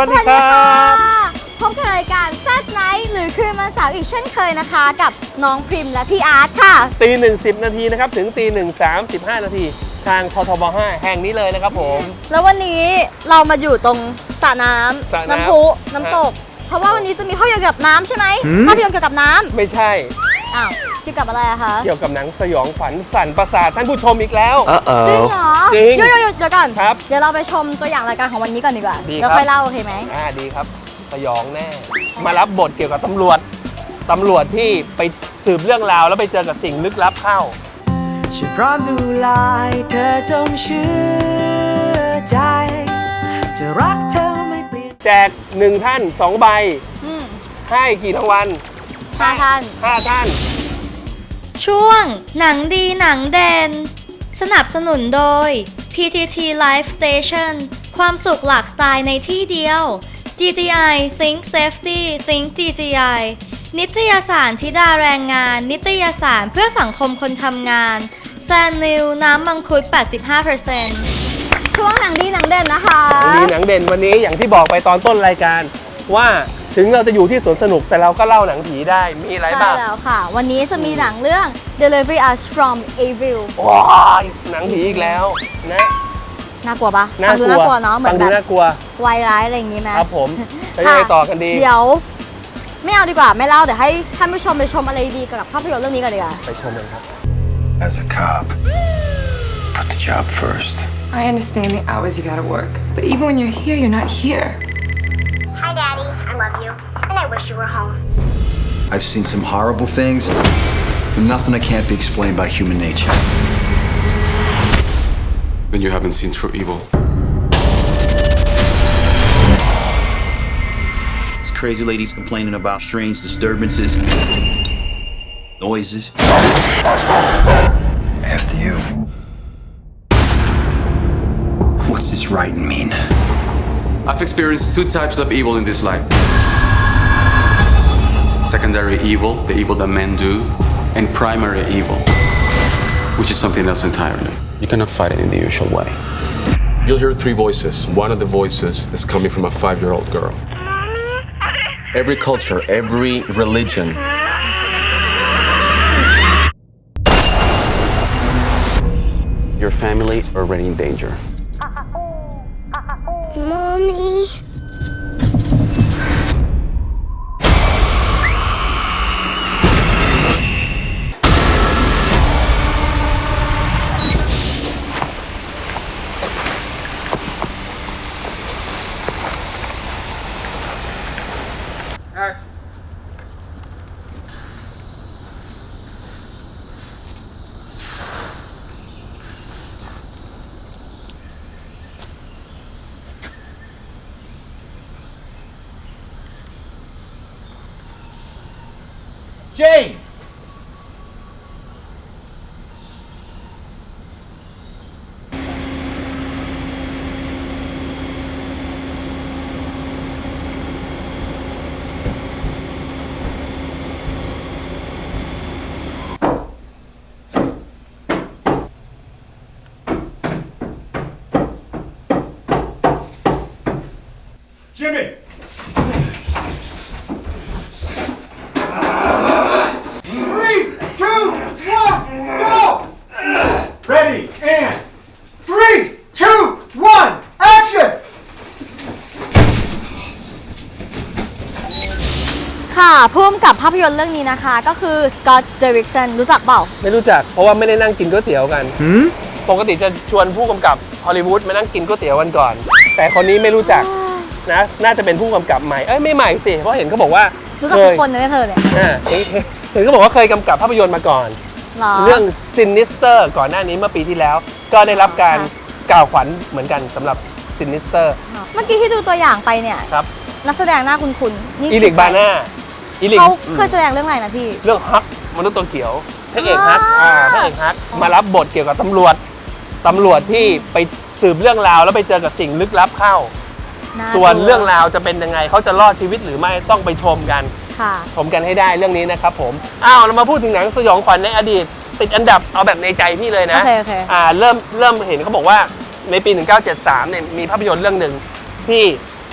วัสดีครับพบกับรายการแซดไนท์หรือคืนวันเสาร์อีกเช่นเคยนะคะ กับน้องพริมและพี่อาร์ตค่ะ ตีหนึ่งสิบนาทีนะครับ ถึงตีหนึ่งสามสิบห้านาทีทางพทบห้าแห่งนี้เลยนะครับผม แล้ววันนี้เรามาอยู่ตรงสระน้ำสระน้ำ น้ำพุน้ำตก เพราะว่าวันนี้จะมีภาพยนตร์เกี่ยวกับน้ำใช่ไหมภาพยนตร์เกี่ยวกับน้ไม่ใช่ำ อ้าวเกี่ยวกับอะไรอะคะเกี่ยวกับหนังสยองขวัญสั่นประสาทท่านผู้ชมอีกแล้วจริงเหรอจริงเดี๋ยวเดี๋ยวเดี๋ยวก่อนครับ เดี๋ยวเราไปชมตัวอย่างรายการของวันนี้ก่อนดีกว่าดีเดี๋ยวครับค่อยเล่าโอเคไหมอ่าดีครับ สยองแน่ มารับบทเกี่ยวกับตำรวจ ตำรวจที่ไปสืบเรื่องราวแล้วไปเจอกับสิ่งลึกลับเข้า ฉันพร้อมดูแลเธอจงเชื่อใจ จะรักเธอไม่เปลี่ยน แจกหนึ่งท่านสองใบ อืมให้กี่รางวัล ห้าท่าน ห้าท่าน ช่วงหนังดีหนังเด่นสนับสนุนโดย PTT Life Station ความสุขหลากสไตล์ในที่เดียว GGI Think Safety Think GGI นิตยสารธิดาแรงงาน นิตยสารเพื่อสังคมคนทำงาน แซนนิว น้ำมังคุด 85%ช่วงหนังดีหนังเด่นนะคะหนังดีหนังเด่นวันนี้อย่างที่บอกไปตอนต้นรายการว่า ถึงเราจะอยู่ที่สวนสนุกแต่เราก็เล่าหนังผีได้มีอะไรใช่บ้างแล้วค่ะ วันนี้จะมีหนังเรื่อง Delivery Us from Evil ว้ายหนังผีอีกแล้วนะน่ากลัวปะน่าฟังดูกลัวน่ากลัวเนาะเหมืฟัองนดูแบบน่ากลัววายร้ายอะไรอย่างนี้ไหม ครับผมแล้วยังไงต่อกันดี เดี๋ยว ไม่เอาดีกว่าไม่เล่าเดี๋ยวให้ท่านผู้ชมไปชมอะไรดีๆเกี่ยวกับภาพยนตร์เรื่องนี้กันดีกว่า ไปชมกันครับ As a cop, put the job first. I understand the hours you gotta work, but even when you're here, you're not here. Wish you were home. I've seen some horrible things, but nothing that can't be explained by human nature. Then you haven't seen true evil. This crazy lady's complaining about strange disturbances, noises. After you. What's this writing mean? I've experienced two types of evil in this life secondary evil, the evil that men do, and primary evil, which is something else entirely. You cannot fight it in the usual way. You'll hear three voices. One of the voices is coming from a five year old girl. Every culture, every religion Your family is already in danger. Mommy. Tchau! พ่วงกับภาพยนตร์เรื่องนี้นะคะ ก็คือสกอตต์เดริกสันรู้จักเปล่า ไม่รู้จักเพราะว่าไม่ได้นั่งกินก๋วยเตี๋ยวกันปกติจะชวนผู้กำกับฮอลลีวูดมานั่งกินก๋วยเตี๋ยวกันก่อน แต่คนนี้ไม่รู้จักนะ น่าจะเป็นผู้กำกับใหม่เอ้ยไม่ใหม่สิเพราะเห็นเขาบอกว่ารู้จักเคทุยกคนนะเธอเนี่ยอ่าเห็นเห็นเห็นเขาบอกว่าเคยกำกับภาพยนตร์มาก่อน หรอ เรื่อง Sinister ก่อนหน้านี้เมื่อปีที่แล้ว ก็ได้รับการค่ะ กล่าวขวัญเหมือนกันสำหรับซินิสเตอร์เมื่อกี้ที่ดูตัวอย่างไปเนี่ย ครับ นักแสดงหน้าคุณคุณนี่อีลิกบาน่า อีลิกเขาอืมเคยแสดงเรื่องอะไรนะพี่ เรื่องฮักมนุษย์ตัวเขียวพระเอกฮักอ่าอ่าพระเอกฮักมารับบทเกี่ยวกับตำรวจตำรวจที่ไปสืบเรื่องราวแล้วไปเจอกับสิ่งลึกลับเข้าน่าส่วนดูเรื่องราวจะเป็นยังไงเขาจะรอดชีวิตหรือไม่ต้องไปชมกัน ค่ะ ชมกันให้ได้เรื่องนี้นะครับผม อ้าวเรามาพูดถึงหนังสยองขวัญในอดีต ติดอันดับเอาแบบในใจพี่เลยนะ โอเคโอเค อ่าเริ่มเริ่มเห็นเขาบอกว่าในปี 1973เนี่ยมีภาพยนตร์เรื่องหนึ่งที่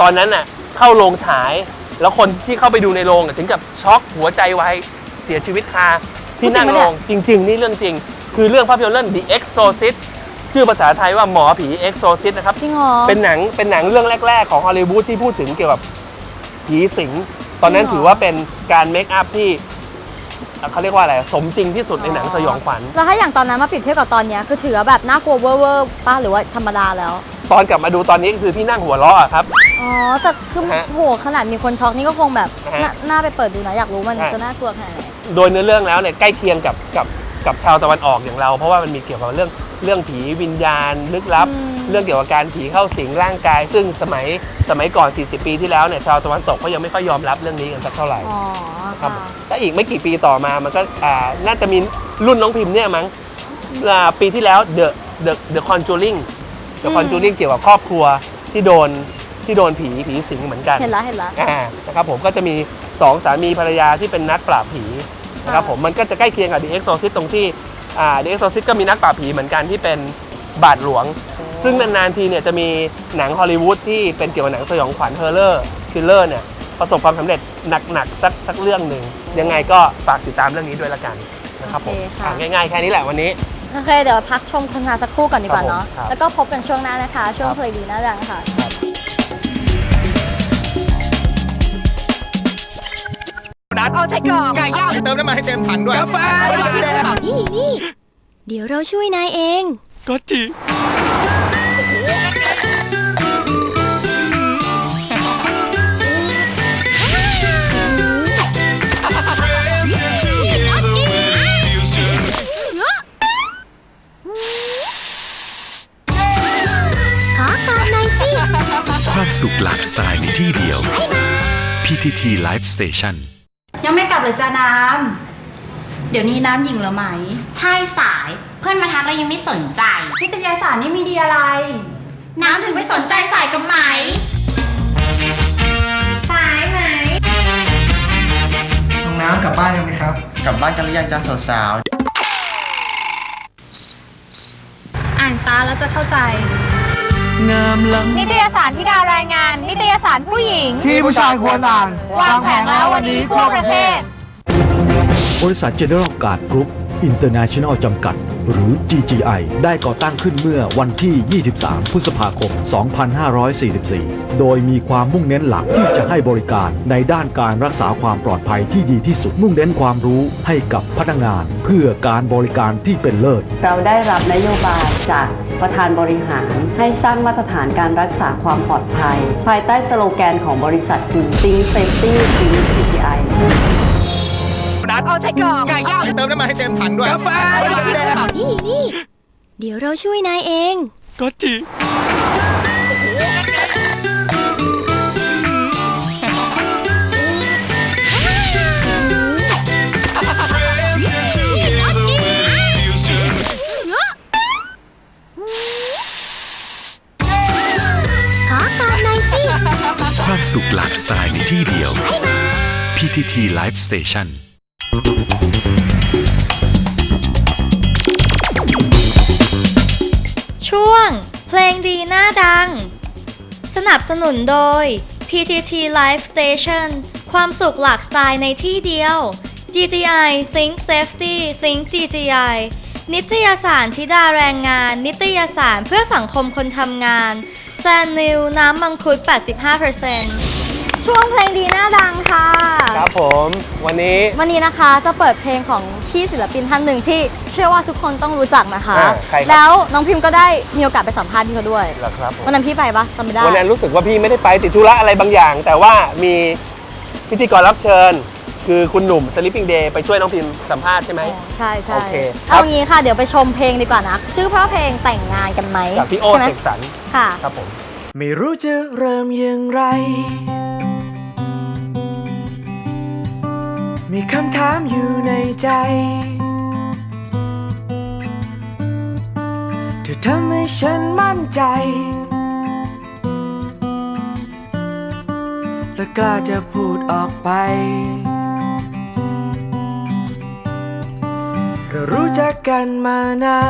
ตอนนั้นน่ะเข้าโรงฉาย แล้วคนที่เข้าไปดูในโรงอะถึงกับช็อกหัวใจวายเสียชีวิตคาที่นั่งโรงจริง ๆ นี่เรื่องจริง คือเรื่องภาพยนตร์เรื่อง The Exorcist ชื่อภาษาไทยว่าหมอผี Exorcist นะครับจริงเหรอ เป็นหนังเป็นหนังเรื่องแรก ๆ ของฮอลลีวูดที่พูดถึงเกี่ยวกับผีสิง ตอนนั้นจริงเหรอ ถือว่าเป็นการเมคอัพที่เอ่อเขาเรียกว่าอะไรสมจริงที่สุดในหนังสยองขวัญ แล้วถ้าอย่างตอนนั้นมาเปรียบเทียบกับตอนเนี้ยคือถือว่าแบบน่ากลัวเวอร์เวอร์ป้าหรือว่าธรรมดาแล้ว ตอนกลับมาดูตอนนี้ก็คือพี่นั่งหัวเราะอะครับ อ๋อแต่คือฮะโหขนาดมีคนช็อกนี่ก็คงแบบฮะน่าน่าไปเปิดดูนะอยากรู้มันฮะ จะน่ากลัวขนาดไหนโดยเนื้อเรื่องแล้วเนี่ยใกล้เคียงกับกับกับชาวตะวันออกอย่างเรา เพราะว่ามันมีเกี่ยวกับเรื่องเรื่องผีวิญญาณลึกลับอืมเรื่องเกี่ยวกับการผีเข้าสิงร่างกาย ซึ่งสมัยสมัยก่อน 40 ปีที่แล้วเนี่ยชาวตะวันตกเขายังไม่ค่อยยอมรับเรื่องนี้กันสักเท่าไหร่อ๋อครับค่ะก็อีกไม่กี่ปีต่อมามันก็อ่าน่าจะมีรุ่นน้องพิมพ์เนี่ยมั้งอ่าปีที่แล้ว The The The Conjuring The อืม Conjuring เกี่ยวกับครอบครัวที่โดนที่โดนผีผีสิงเหมือนกันเห็นแล้วเห็นแล้วอ่านะครับผมก็จะมีสองสามีภรรยาที่เป็นนักปราบผีนะครับค่ะผมมันก็จะใกล้เคียงกับ The Exorcist ตรงที่อ่า The Exorcist ก็มีนักปราบผีเหมือนกันที่เป็นบาทหลวง ซึ่งนานๆทีเนี่ยจะมีหนังฮอลลีวูดที่เป็นเกี่ยวกับหนังสยองขวัญเฮอร์เลอร์คิลเลอร์เนี่ยประสบความสำเร็จหนักๆสักสักเรื่องหนึ่งยังไงก็ฝากติดตามเรื่องนี้ด้วยละกันนะครับผมโอเคค่ะ อะง่ายๆแค่นี้แหละวันนี้ โอเค เดี๋ยวพักชมโฆษณาสักครู่ก่อนดีกว่าเนาะ ครับผมครับแล้วก็พบกันช่วงหน้านะคะ ช่วงครับ เพลงดีน่าดังค่ะนี่นี่ เดี๋ยวเราช่วยนายเองข ความสุขหลากสไตล์ในที่เดียว PTT Live Station ยังไม่กลับเลยจ้าน้ำ เดี๋ยวนี้น้ำหญิงเหรอไหม ใช่สายเพื่อนมาทักแล้วยังไม่สนใจ นิตยสารนี่มีดีอะไร น้ำถึงไม่สนใจสายกับไหม สายไหม น้องน้ำกลับบ้านยังไหมครับ กลับบ้านกันหรือยังจ้าสาวอ่านซาแล้วจะเข้าใจ งามล้ำ นิตยสารที่ดารายงาน นิตยสารผู้หญิง ที่ผู้ชายควรอ่านวางแผงแล้ววันนี้ทั่วประเทศ บริษัท General Guard Group International จำกัด หรือ GGI ได้ก่อตั้งขึ้นเมื่อวันที่ 23 พฤษภาคม 2544 โดยมีความมุ่งเน้นหลักที่จะให้บริการในด้านการรักษาความปลอดภัยที่ดีที่สุด มุ่งเน้นความรู้ให้กับพนักงาน เพื่อการบริการที่เป็นเลิศ เราได้รับนโยบายจาก ประธานบริหาร ให้สร้างมาตรฐานการรักษาความปลอดภัย ภายใต้สโลแกนของบริษัทคือ Think Safety Think CGI เติมน้ำมันให้เต็มถังด้วยนี่นี่เดี๋ยวเราช่วยนายเอง ก็จีข ความสุขหลากสไตล์ในที่เดียว PTT Live Station ช่วง เพลงดีหน้าดัง สนับสนุนโดย PTT Live Station ความสุขหลากสไตล์ในที่เดียว GGI Think Safety Think GGI นิตยสารธิดาแรงงาน นิตยสารเพื่อสังคมคนทำงาน แซนนิวน้ำมังคุด 85%ช่วงเพลงดีหน้าดังค่ะ ครับผมวันนี้วันนี้นะคะจะเปิดเพลงของพี่ศิลปินท่านหนึ่งที่เชื่อว่าทุกคนต้องรู้จักนะคะ อ่าใครครับ แล้วน้องพิมพ์ก็ได้มีโอกาสไปสัมภาษณ์พี่เขาด้วย เหรอครับผมวันนั้นพี่ไปปะจำไม่ได้ วันนั้นรู้สึกว่าพี่ไม่ได้ไปติดธุระอะไรบางอย่าง แต่ว่ามีพิธีกรรับเชิญ คือคุณหนุ่ม Sleeping Day ไปช่วยน้องพิมพ์สัมภาษณ์ใช่ไหม ใช่ใช่โอเคครัเอาบงี้ค่ะเดี๋ยวไปชมเพลงดีกว่านะ ชื่อเพราะเพลงแต่งงานกันไหมจากพี่โอใช่ไหมเสกสรรค่ะ ครับผม ไม่รู้จะเริ่มอย่างไร มีคำถามอยู่ในใจ เธอทำให้ฉันมั่นใจ และกล้าจะพูดออกไป รู้จักกันมานา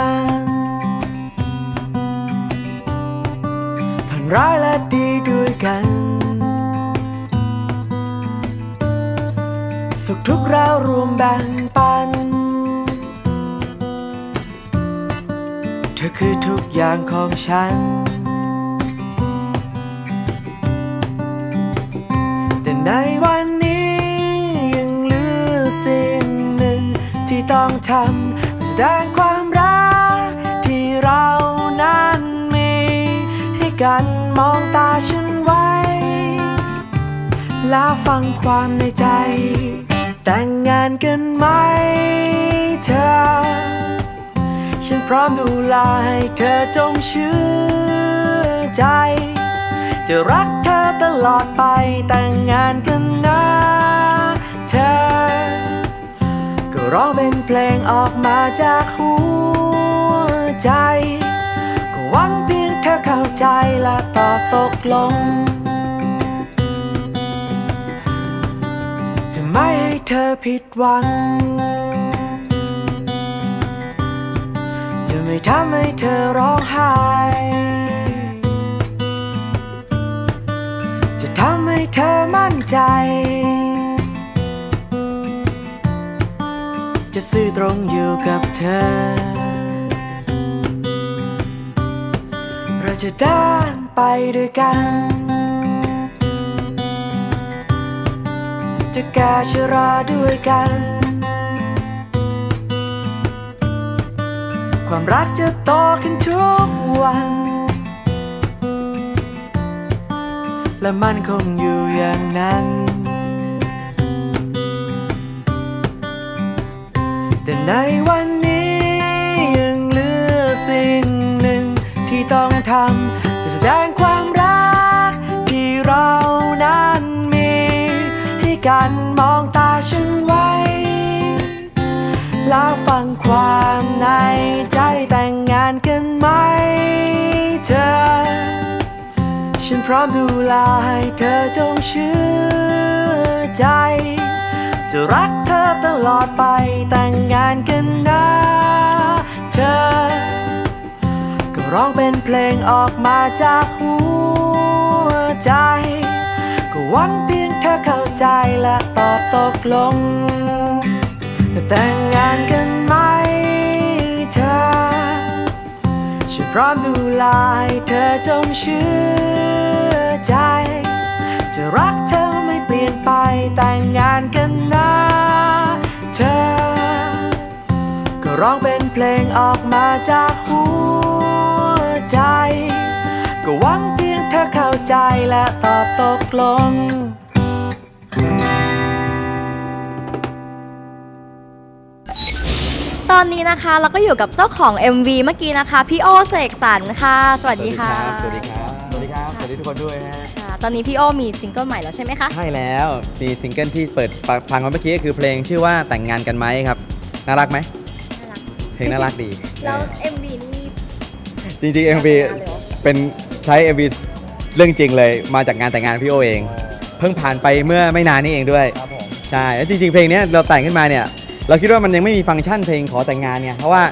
นผ่านร้ายและดีด้วยกัน สุขทุกข์เรารวมแบ่งปัน เธอคือทุกอย่างของฉัน แต่ในวัน ต้องทำแสดงความรักที่เรานั้นมี ให้กันมองตาฉันไว้ แล้วฟังความในใจ แต่งงานกันไหมเธอ ฉันพร้อมดูแลให้เธอจงเชื่อใจ จะรักเธอตลอดไปแต่งงานกันนะ ร้องเป็นเพลงออกมาจากหัวใจ ก็หวังเพียงเธอเข้าใจและตอบตกลง จะไม่ให้เธอผิดหวัง จะไม่ทำให้เธอร้องไห้ จะทำให้เธอมั่นใจ จะซื่อตรงอยู่กับเธอ เราจะเดินไปด้วยกัน จะแก่ชราด้วยกัน ความรักจะโตขึ้นทุกวัน และมันคงอยู่อย่างนั้น แต่ในวันนี้ยังเหลือสิ่งหนึ่งที่ต้องทำเพื่อแสดงความรักที่เรานั้นมี ให้กันมองตาฉันไว้ แล้วฟังความในใจแต่งงานกันไหมเธอ ฉันพร้อมดูแลให้เธอจงเชื่อใจ จะรักเธอตลอดไปแต่งงานกันนะเธอ ก็ร้องเป็นเพลงออกมาจากหัวใจ ก็หวังเพียงเธอเข้าใจและตอบตกลง แต่งงานกันไหมเธอ ฉันพร้อมดูแลให้เธอจงเชื่อใจ จะรักเธอ ไม่เปลี่ยนไปแต่งงานกันนะเธอ ก็ร้องเป็นเพลงออกมาจากหัวใจ ก็หวังเพียงเธอเข้าใจและตอบตกลงตอนนี้นะคะเราก็อยู่กับเจ้าของ MV เมื่อกี้นะคะ พี่โอเสกสรรค่ะ สวัสดีค่ะ สวัสดีครับส วัสดีครับสวัสดีทุกคนด้วยฮะค่ะตอนนี้พี่โอมีซิงเกิลใหม่แล้วใช่ไหมคะ ใช่แล้วมีซิงเกิลที่เปิดฟังมาเมื่อกี้ก็คือเพลงชื่อว่าแต่งงานกันไหมครับ น่ารักไหมน่ารัก เพลงน่ารักดีแล้ว MV นี่จริงๆ MV ทำงานเลยเหรอเป็นใช้ MV เรื่องจริงเลยมาจากงานแต่งงานพี่โอเอง เพิ่งผ่านไปเมื่อไม่นานนี้เองด้วยใช่แล้วจริงๆ เพลงเนี้ยเราแต่งขึ้นมาเนี่ย เราคิดว่ามันยังไม่มีฟังก์ชันเพลงขอแต่งงานไงเพราะว่า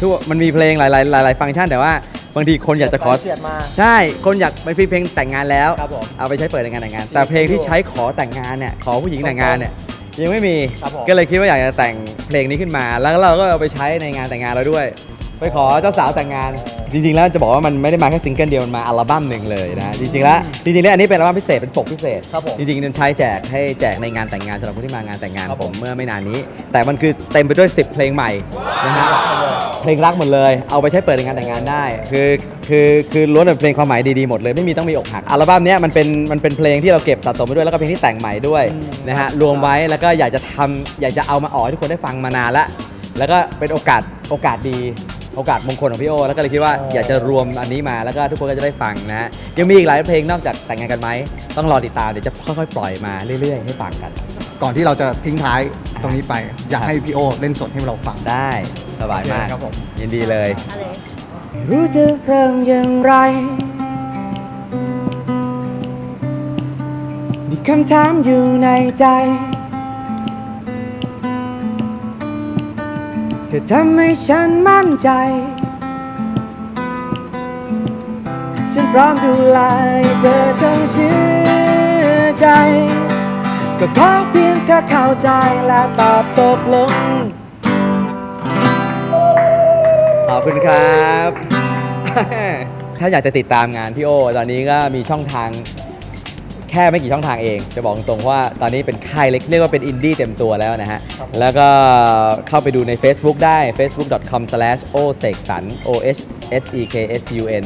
ทุกมันมีเพลงหลายๆหลายๆฟังก์ชันแต่ว่า บางทีคนอยากจะขอ เฉียดมา ใช่ คนอยากไปเพลงแต่งงานแล้ว ครับผมเอาไปใช้เปิดในงานแต่งงานแต่เพลงที่ใช้ขอแต่งงานเนี่ย ขอผู้หญิงแต่งงานเนี่ยยังไม่มี ครับผม ก็เลยคิดว่าอยากจะแต่งเพลงนี้ขึ้นมา แล้วเราก็เอาไปใช้ในงานแต่งงานเราด้วย ไปขอเจ้าสาวแต่งงาน จริงๆ แล้วจะบอกว่ามันไม่ได้มาแค่ซิงเกิลเดียวมันมาอัลบั้มหนึ่งเลยนะจริงๆแล้วจริงๆแล้วอันนี้เป็นอัลบั้มพิเศษเป็นปกพิเศษครับผมจริงๆมันใช้แจกให้แจกในงานแต่งงานสำหรับคนที่มางานแต่งงานผมเมื่อไม่นานนี้ แต่มันคือเต็มไปด้วย 10 เพลงใหม่นะฮะเพลงรักหมดเลย เอาไปใช้เปิดในงานแต่งงานได้ คือคือคือล้วนเป็นเพลงความหมายดีๆหมดเลยไม่มีต้องมีอกหักอัลบั้มเนี้ยมันเป็นมันเป็นเพลงที่เราเก็บสะสมไปด้วยแล้วก็เพลงที่แต่งใหม่ด้วยนะฮะรวมไว้แล้วก็อยากจะทำอยากจะเอามาออกให้ทุกคนได้ฟังมานานละ แล้วก็เป็นโอกาสโอกาสดี โอกาสมงคลของพี่โอแล้วก็เลยคิดว่าอยากจะรวมอันนี้มาแล้วก็ทุกคนก็จะได้ฟังนะฮะยังมีอีกหลายเพลงนอกจากแต่งงานกันไหมต้องรอติดตามเดี๋ยวจะค่อยๆ ปล่อยมาเรื่อยๆ ให้ฟังกัน ก่อนที่เราจะทิ้งท้ายตรงนี้ไป อยากให้พี่โอเล่นสดให้เราฟัง ได้สบายมากครับผมยินดีเลย รู้จะเริ่มอย่างไรมีคำถามอยู่ในใจ ธอทำให้ฉันมั่นใจ ฉันพร้อมดูแลเธอจงเชื่อใจ ก็ขอเพียงแค่เข้าใจและตอบตกลง ขอบคุณครับ ถ้าอยากจะติดตามงานพี่โอ ตอนนี้ก็มีช่องทาง แค่ไม่กี่ช่องทางเอง จะบอกตรงๆว่าตอนนี้เป็นค่ายเล็กเรียกว่าเป็นอินดี้เต็มตัวแล้วนะฮะ แล้วก็เข้าไปดูใน Facebook ได้ facebook.com/o s e k s a n o h s e k s u n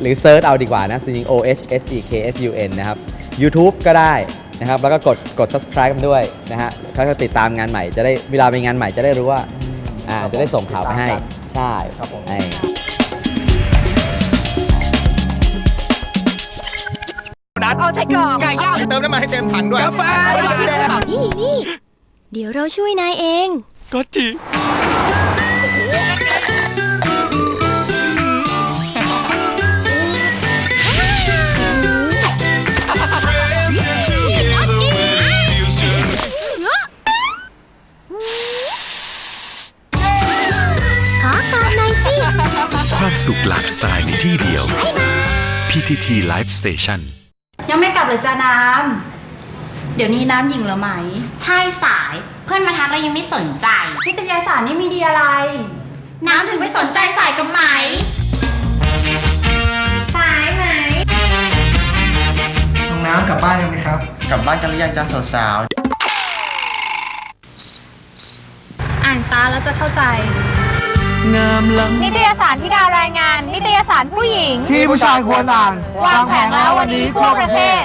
หรือเซิร์ชเอาดีกว่านะจริงๆ o h s e k s u n นะครับ YouTube ก็ได้นะครับ แล้วก็กดกด subscribe กันด้วยนะฮะเขาจะติดตามงานใหม่จะได้เวลามีงานใหม่จะได้รู้ว่าอ่าจะได้ส่งข่าวไปให้ ใช่ครับผม ดเอาใส่กล่องไก่ย่างเติมน้ำมันให้เต็มถังด้วยกาแฟนี่นี่เดี๋ยวเราช่วยนายเอง ก็จีขอก่อนหน่อยจิความสุขหลากสไตล์ในที่เดียว PTT Live Station ยังไม่กลับเลยจ้าน้ำ เดี๋ยวนี้น้ำหญิงเหรอไหม ใช่สายเพื่อนมาทักเรายังไม่สนใจ นิตยสารนี่มีดีอะไร น้ำถึงไม่สนใจสายกับไหม สายไหม น้องน้ำกลับบ้านยังไหมครับ กลับบ้านกันหรือยังจ้าสาวอ่านซาแล้วจะเข้าใจงามล้ำนิตยสารที่ดารายงาน นิตยสารผู้หญิง ที่ผู้ชายควรอ่าน วางแผงแล้ววันนี้ทั่วประเทศ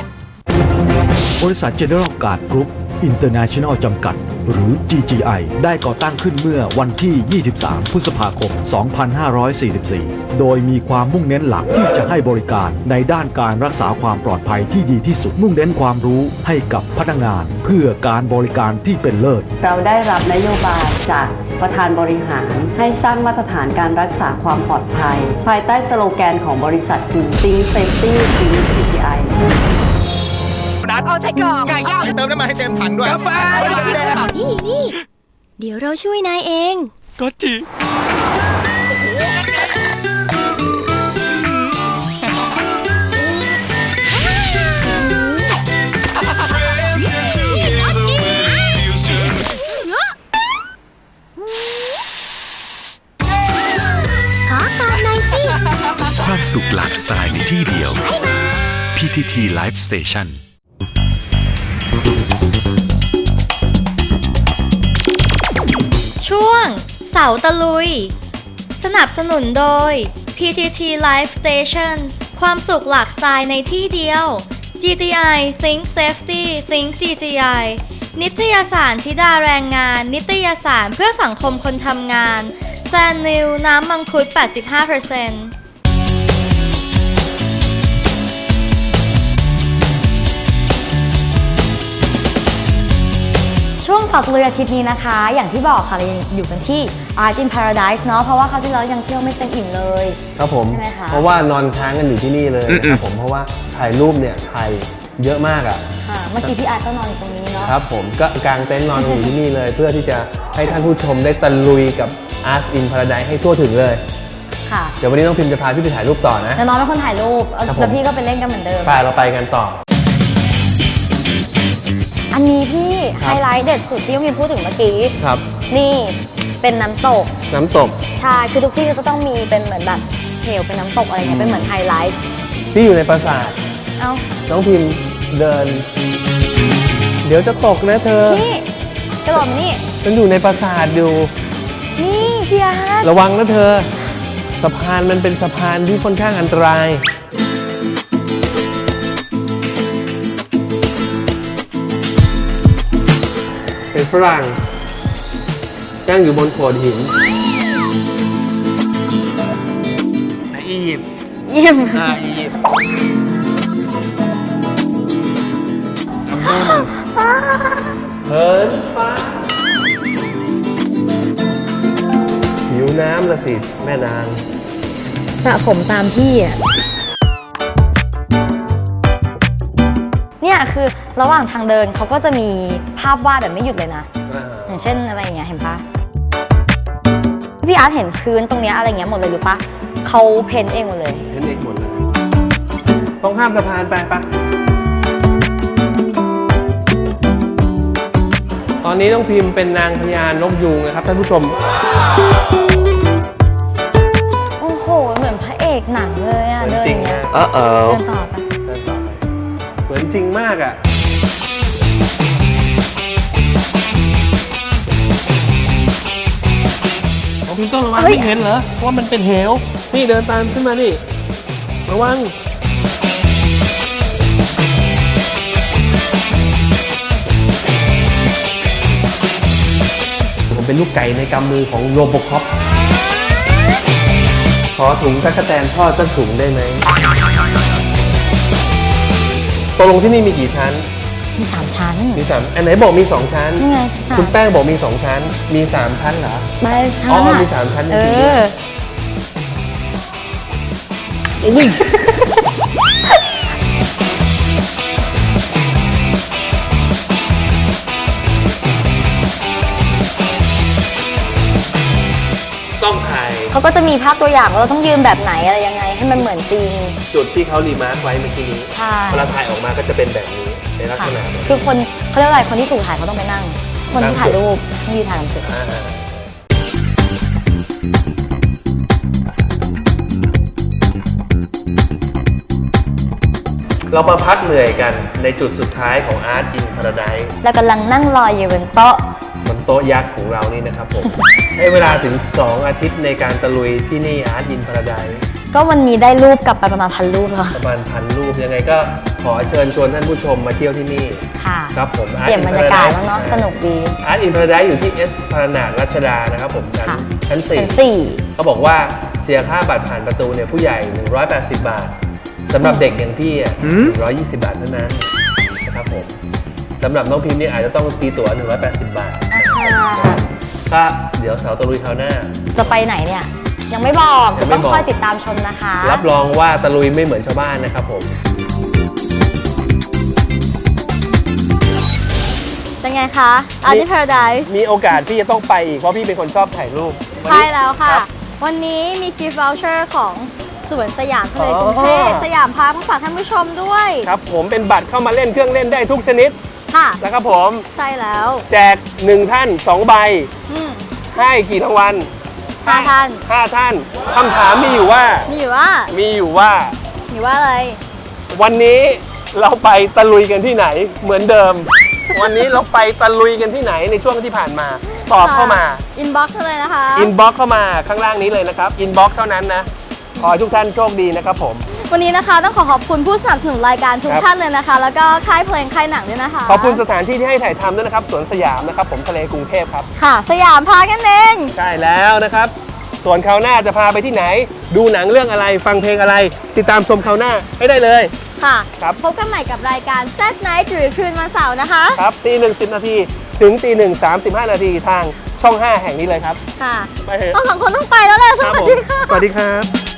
บริษัท General Guard Group International จำกัด หรือ GGI ได้ก่อตั้งขึ้นเมื่อวันที่ 23 พฤษภาคม 2544 โดยมีความมุ่งเน้นหลักที่จะให้บริการในด้านการรักษาความปลอดภัยที่ดีที่สุด มุ่งเน้นความรู้ให้กับพนักงาน เพื่อการบริการที่เป็นเลิศ เราได้รับนโยบายจากประธานบริหารให้สร้างมาตรฐานการรักษาความปลอดภัย ภายใต้สโลแกนของบริษัทคือ Think Safety Think CGI นัดเอาใส่กล่องไก่ย่างเติมน้ำมันให้เต็มถังด้วยกาแฟนี่นี่เดี๋ยวเราช่วยนายเอง ก็จีขอก่อนหน่อยจิความสุขหลากสไตล์ในที่เดียว PTT Live Station าตะลุย สนับสนุนโดย PTT Live Station ความสุขหลากสไตล์ในที่เดียว GGI Think Safety Think GGI นิตยสารทิดาแรงงาน นิตยสารเพื่อสังคมคนทำงาน แซนนิวน้ำมังคุด 85% ช่วงเสาร์ตะลุยอาทิตย์นี้นะคะ อย่างที่บอกค่ะเรายังอยู่กันที่ Art in Paradise เนาะเพราะว่าคราวที่แล้วยังเที่ยวไม่เต็มอิ่มเลย ครับผม ใช่ไหมคะเพราะว่านอนค้างกันอยู่ที่นี่เลยนะครับผม เพราะว่าถ่ายรูปเนี่ยถ่ายเยอะมากอะ ค่ะเมื่อกี้พี่อาร์ตก็นอนอยู่ตรงนี้เนาะ ครับผมก็กางเต็นท์นอนอยู่ที่นี่เลย เพื่อที่จะให้ท่านผู้ชมได้ตะลุยกับ Art in Paradise ให้ทั่วถึงเลย ค่ะเดี๋ยววันนี้น้องพิมพ์จะพาพี่ไปถ่ายรูปต่อนะแล้วน้องเป็นคนถ่ายรูปครับผม แล้วพี่ก็ไปเล่นกันเหมือนเดิม ไปเราไปกันต่อ อันนี้พี่คไฮรับไลท์เด็ดสุดที่พี่พูดถึงเมื่อกี้ ครับ นี่เป็นน้ำตก น้ำตก ใช่ คือทุกที่ก็จะต้องมีเป็นเหมือนแบบเหวเป็นน้ำตกอะไรเงี้ย เป็นเหมือนไฮไลท์พี่อยู่ในปราสาท เอ้า น้องพิมพ์เดิน เดี๋ยวจะตกนะเธอพี่กระโดดมานี่ฉันอยู่ในปราสาทอยู่ นี่พี่อาร์ตระวังนะเธอ สะพานมันเป็นสะพานที่ค่อนข้างอันตราย ฝรั่งนั่งอยู่บนโขดหินใอียิปต์เยี่ยมอ่าอียิปต์อัมเอร์เฮิร์ฟ้าหิวน้ำละสิ แม่นางสะผมตามพี่อะ เนี่ยคือระหว่างทางเดินเขาก็จะมีภาพวาดแบบไม่หยุดเลยนะ อย่างเช่นอะไรอย่างเงี้ยเห็นปะพี่อาร์ตเห็นพื้นตรงเนี้ยอะไรเงี้ยหมดเลยหรือปะเขาเพ้นท์เองหมดเลย เห็นเองหมดเลย ต้องข้ามสะพานไปปะตอนนี้ต้องพิมพ์เป็นนางพญานกยูงนะครับท่านผู้ชม โอ้โห เหมือนพระเอกหนังเลยอะเหมือนเดินจอริงย่างเงี้ยนะเออเออเดินต่อ ริงมากอะผมพิมพ์ต้องระวังไม่เห็นเหรอว่ามันเป็นเหว นี่เดินตามขึ้นมานี่ระวังผมเป็นลูกไก่ในกำมือของโรบคอปขอถุงตะกแตนทอดสักถุงได้ไหม ตกลงที่นี่มีกี่ชั้น มีสามชั้นมีสามอันไหนบอกมีสองชั้น นี่ไงชั้นสามคุณแป้งบอกมีสองชั้น มีสามชั้นเหรอไปชั้นอ๋อนั้นมีอะสามชั้นจเอริงๆด้วยออุ้ย เขาก็จะมีภาพตัวอย่างว่าเราต้องยืนแบบไหนอะไรยังไง ให้มันเหมือนจริง จุดที่เขารีมาร์คไว้เมื่อกี้นี้ใช่ เวลาถ่ายออกมาก็จะเป็นแบบนี้ในลักษณะแบบนี้คือคนเขาเรียกว่าอะไรคนที่ถูกถ่ายเขาต้องไปนั่ง คนที่ถ่ายรูปไม่ยืนถ่ายลำจุดอ่าเรามาพักเหนื่อยกันในจุดสุดท้ายของ Art in Paradise แล้วกำลังนั่งรออยู่บนโต๊ะบน โต๊ะยักษ์ของเรานี่นะครับผม ให้เวลาถึง 2 อาทิตย์ในการตะลุยที่นี่ Art in Paradise ก็วันนี้ได้รูปกลับไปประมาณพันรูปแล้วประมาณพันรูปยังไงก็ขอเชิญชวนท่านผู้ชมมาเที่ยวที่นี่ ค่ะครับผมเปลี่ยนบรรยากาศแล้วเนาะสนุกดีอาร์ตอินพาราไดอยู่ที่เอสพานาดรัชดานะครับผมชั้นค่ะชั้นสี่ชั้นสี่ เขาบอกว่าเสียค่าบัตรผ่านประตูเนี่ยผู้ใหญ่ 180 บาทสำหรับเด็กอย่างพี่อะ120 บาทเท่านั้นนะครับผมสำหรับน้องพิมพ์เนี่ยอาจจะต้องตีตั๋ว180 บาท ก็เดี๋ยวเสาร์ตะลุยคราวหน้า จะไปไหนเนี่ย ยังไม่บอกยังไม่ต้องบอก คอยติดตามชมนะคะ รับรองว่าตะลุยไม่เหมือนชาวบ้านนะครับผม เป็นไงคะ Art in Paradise มีโอกาสพี่จะต้องไปอีก เพราะพี่เป็นคนชอบถ่ายรูปใช่แล้วค่ะ รับ วันนี้มีกิฟต์วอลเชอร์ของสวนสยามทะเลอ๋อกรุงเทพสยามพาร์คมาฝากท่านผู้ชมด้วย ครับผมเป็นบัตรเข้ามาเล่นเครื่องเล่นได้ทุกชนิด ค่ะ นะครับผมใช่แล้วแจก1ท่าน2ใบ อืม ให้กี่รางวัลห้าท่าน5ท่านคำถามมีอยู่ว่ามีอยู่ว่ามีอยู่ว่ามีว่าอะไร วันนี้เราไปตะลุยกันที่ไหนเหมือนเดิม วันนี้เราไปตะลุยกันที่ไหนในช่วงที่ผ่านมา ตอบเข้ามา อินบ็อกซ์เลยนะคะ อินบ็อกเข้ามาข้างล่างนี้เลยนะครับ อินบ็อกเท่านั้นนะ ขอให้ทุกท่านโชคดีนะครับผม วันนี้นะคะต้องขอขอบคุณผู้สนับสนุนรายการทุกครับท่านเลยนะคะ แล้วก็ค่ายเพลงค่ายหนังด้วยนะคะ ขอบคุณสถานที่ที่ให้ถ่ายทำด้วยนะครับสวนสยามนะครับผมทะเลกรุงเทพครับ ค่ะ สยามพาร์คกันเองใช่แล้วนะครับ ส่วนคราวหน้าจะพาไปที่ไหน ดูหนังเรื่องอะไรฟังเพลงอะไร ติดตามชมคราวหน้าให้ได้เลย ค่ะครับ พบกันใหม่กับรายการ Z Night หรือคืนวันเสาร์นะคะครับตีหนึ่งสิบนาทีถึงตีหนึ่งสามสิบห้านาทีทางช่อง 5 แห่งนี้เลยครับ ค่ะไปเถอะ เราสองคนต้องไปแล้วแหละสครับวัสผมดีค่ะ สวัสดีครับ